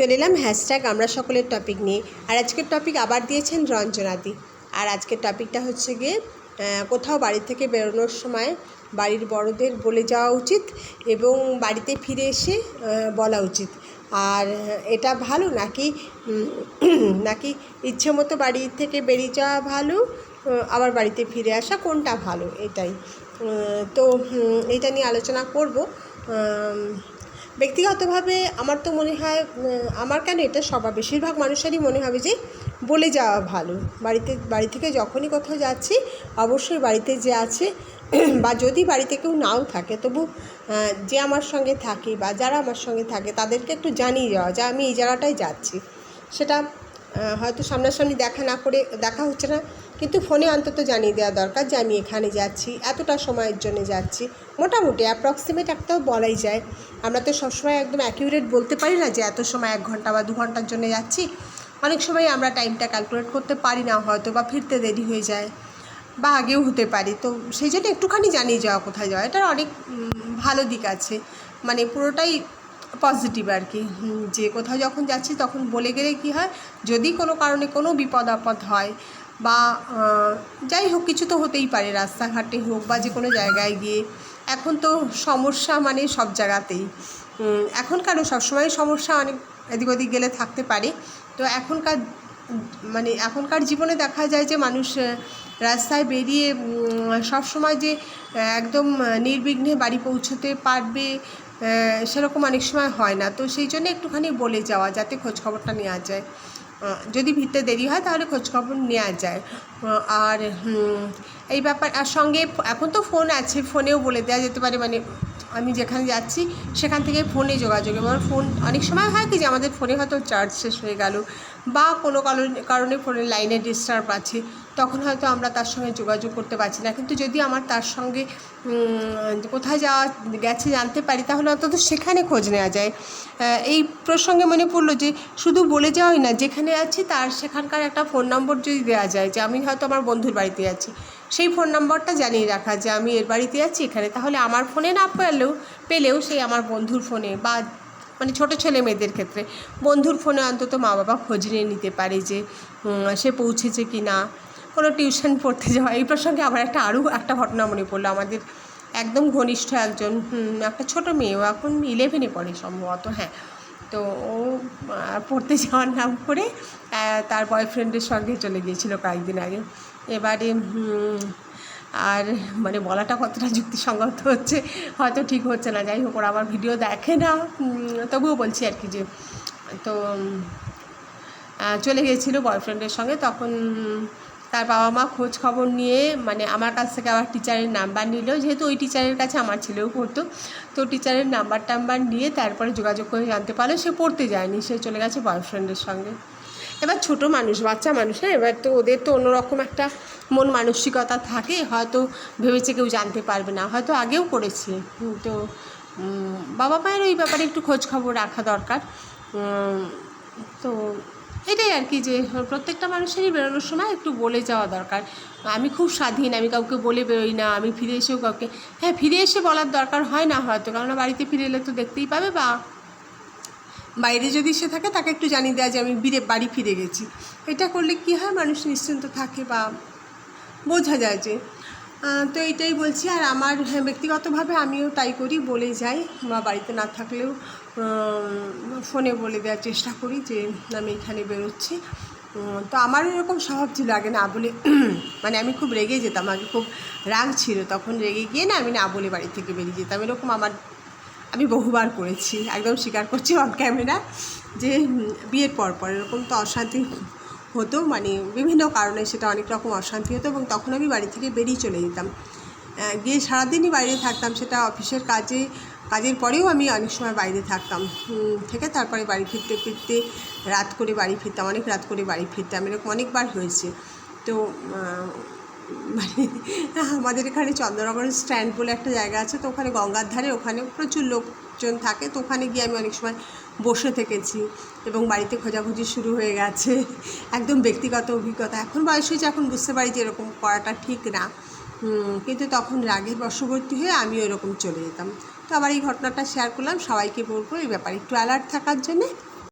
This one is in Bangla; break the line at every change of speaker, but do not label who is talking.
চলে এলাম হ্যাশট্যাগ আমরা সকলের টপিক নিয়ে। আর আজকের টপিক আবার দিয়েছেন রঞ্জনাদি। আর আজকের টপিকটা হচ্ছে গিয়ে কোথাও বাড়ি থেকে বেরোনোর সময় বাড়ির বড়দের বলে যাওয়া উচিত এবং বাড়িতে ফিরে এসে বলা উচিত। আর এটা ভালো নাকি নাকি ইচ্ছে মতো বাড়ি থেকে বেরিয়ে যাওয়া ভালো আবার বাড়িতে ফিরে আসা কোনটা ভালো? এটাই। তো এটা নিয়ে আলোচনা করব। ব্যক্তিগতভাবে আমার তো মনে হয় আমার কেন এটা সবার, বেশিরভাগ মানুষেরই মনে হবে যে বলে যাওয়া ভালো। বাড়িতে, বাড়ি থেকে যখনই কোথাও যাচ্ছি, অবশ্যই বাড়িতে যে আছে, বা যদি বাড়িতে কেউ নাও থাকে, তবু যে আমার সঙ্গে থাকে বা যারা আমার সঙ্গে থাকে, তাদেরকে একটু জানিয়ে যাওয়া, যে আমি এই জায়গাটায় যাচ্ছি। সেটা হয়তো সামনাসামনি দেখা না করে, দেখা হচ্ছে না, কিন্তু ফোনে অন্তত জানিয়ে দেওয়া দরকার যে আমি এখানে যাচ্ছি, এতটা সময়ের জন্য যাচ্ছি। মোটামুটি অ্যাপ্রক্সিমেট একটাও বলাই যায়। আমরা তো সবসময় একদম অ্যাকিউরেট বলতে পারি না যে এত সময় এক ঘণ্টা বা দু ঘণ্টার জন্য যাচ্ছি। অনেক সময় আমরা টাইমটা ক্যালকুলেট করতে পারি না, হয়তো বা ফিরতে দেরি হয়ে যায় বা আগেও হতে পারি। তো সেই জন্য একটুখানি জানিয়ে যাওয়া কোথায় যাওয়া, এটার অনেক ভালো দিক আছে। মানে পুরোটাই পজিটিভ আর কি। যে কোথাও যখন যাচ্ছি তখন বলে গেলে কি হয়, যদি কোনো কারণে কোনো বিপদ আপদ হয় বা যাই হোক কিছু তো হতেই পারে, রাস্তাঘাটে হোক বা যে কোনো জায়গায় গিয়ে। এখন তো সমস্যা মানে সব জায়গাতেই। এখনকারও সবসময় সমস্যা অনেক এদিক ওদিক গেলে থাকতে পারে। তো এখনকার মানে এখনকার জীবনে দেখা যায় যে মানুষ রাস্তায় বেরিয়ে সব সময় যে একদম নির্বিঘ্নে বাড়ি পৌঁছতে পারবে সেরকম অনেক সময় হয় না। তো সেই জন্য একটুখানি বলে যাওয়া যাতে খোঁজখবরটা নেওয়া যায়। যদি ভিড়তে দেরি হয় তাহলে খোঁজখবর নেওয়া যায়। আর এই ব্যাপার, আর সঙ্গে এখন তো ফোন আছে, ফোনেও বলে দেওয়া যেতে পারে। মানে আমি যেখানে যাচ্ছি সেখান থেকে ফোনে যোগাযোগ। এবং ফোন, অনেক সময় হয় কি যে আমাদের ফোনে হয়তো চার্জ শেষ হয়ে গেল। বা কোনো কারণে কারণে ফোনের লাইনে ডিস্টার্ব আছে, তখন হয়তো আমরা তার সঙ্গে যোগাযোগ করতে পারছি না। কিন্তু যদি আমার তার সঙ্গে কোথায় যাওয়া গেছে জানতে পারি, তাহলে অন্তত সেখানে খোঁজ নেওয়া যায়। এই প্রসঙ্গে মনে পড়ল যে, শুধু বলে যাওয়াই না, যেখানে আছি তার সেখানকার একটা ফোন নম্বর যদি দেওয়া যায়, যে আমি হয়তো আমার বন্ধুর বাড়িতে আছি, সেই ফোন নম্বরটা জানিয়ে রাখা, যে আমি এর বাড়িতে আছি এখানে, তাহলে আমার ফোনে না পেলেও পেলেও সেই আমার বন্ধুর ফোনে বা মানে ছোটো ছেলে মেয়েদের ক্ষেত্রে। বন্ধুর ফোনে অন্তত মা বাবা খোঁজ নিয়ে নিতে পারে যে সে পৌঁছেছে কি না। কোনো টিউশন পড়তে যাওয়া। এই প্রসঙ্গে আবার একটা আরও একটা ঘটনা মনে পড়ল। আমাদের একদম ঘনিষ্ঠ একজন একটা ছোটো মেয়ে, ও এখন ইলেভেনে পড়ে সম্ভবত হ্যাঁ। তো ও পড়তে যাওয়ার নাম করে তার বয়ফ্রেন্ডের সঙ্গে চলে গিয়েছিল কয়েকদিন আগে। এবারে আর মানে বলাটা কতটা যুক্তিসঙ্গত হচ্ছে, হয়তো ঠিক হচ্ছে না। যাই হোক, ওরা আমার ভিডিও দেখে না। তবুও বলছি আর কি যে, তো চলে গিয়েছিল বয়ফ্রেন্ডের সঙ্গে। তখন তার বাবা মা খোঁজ খবর নিয়ে মানে আমার কাছ থেকে আবার টিচারের নাম্বার নিল। যেহেতু ওই টিচারের কাছে আমার ছেলেও পড়তো, তো টিচারের নাম্বার টাম্বার নিয়ে তারপরে যোগাযোগ করে জানতে পারল। সে পড়তে যায়নি, সে চলে গেছে বয়ফ্রেন্ডের সঙ্গে। এবার ছোট মানুষ, বাচ্চা মানুষ হ্যাঁ এবার তো ওদের তো অন্যরকম একটা মন মানসিকতা থাকে, হয়তো ভেবেছে কেউ জানতে পারবে না, হয়তো আগেও করেছে। তো বাবা মায়ের ওই ব্যাপারে একটু খোঁজ খবর রাখা দরকার। তো এটাই আর কি যে, প্রত্যেকটা মানুষেরই বেরোনোর সময় একটু বলে যাওয়া দরকার। আমি খুব স্বাধীন, আমি কাউকে বলে বেরোই না, আমি ফিরে এসেও কাউকে হ্যাঁ ফিরে এসে বলার দরকার হয় না হয়তো, কেননা বাড়িতে ফিরে এলে তো দেখতেই পাবে বা বাইরে যদি সে থাকে তাকে একটু জানিয়ে দেওয়া যে আমি বিরে বাড়ি ফিরে গেছি। এটা করলে কি হয়? মানুষ নিশ্চিন্ত থাকে বা বোঝা যায় যে তো এটাই বলছি। আর আমার হ্যাঁ, ব্যক্তিগতভাবে আমিও তাই করি বলে যাই বা বাড়িতে না থাকলেও ফোনে বলে দেওয়ার চেষ্টা করি যে আমি এখানে বেরোচ্ছি। তো আমারও এরকম স্বভাব ছিল। আগে না বলে মানে আমি খুব রেগে যেতাম। আগে খুব রাগ ছিল। তখন রেগে গিয়ে না আমি না বলে বাড়ি থেকে বেরিয়ে যেতাম। এরকম আমার আমি বহুবার করেছি, একদম স্বীকার করছি অন ক্যামেরা যে বিয়ের পর পর এরকম তো অশান্তি হতো মানে বিভিন্ন কারণে সেটা অনেক রকম অশান্তি হতো এবং তখন আমি বাড়ি থেকে বেরিয়ে চলে যেতাম। গিয়ে সারাদিনই বাইরে থাকতাম, সেটা অফিসের কাজে, কাজের পরেও আমি অনেক সময় বাইরে থাকতাম। থেকে তারপরে বাড়ি ফিরতে ফিরতে, রাত করে বাড়ি ফিরতাম, অনেক রাত করে বাড়ি ফিরতাম, এরকম অনেকবার হয়েছে। তো মানে আমাদের এখানে চন্দ্রনগর স্ট্যান্ড বলে একটা জায়গা আছে, তো ওখানে গঙ্গার ধারে ওখানে প্রচুর লোকজন থাকে, তো ওখানে গিয়ে আমি অনেক সময় বসে থেকেছি এবং বাড়িতে খোঁজাখুঁজি শুরু হয়ে গেছে। একদম ব্যক্তিগত অভিজ্ঞতা। এখন বয়স হয়েছে, এখন বুঝতে পারি যে এরকম করাটা ঠিক না। কিন্তু তখন রাগের বশবর্তী হয়ে আমিও এরকম চলে যেতাম। তো আবার এই ঘটনাটা শেয়ার করলাম। সবাইকে বলব এই ব্যাপারে একটু অ্যালার্ট থাকার জন্যে।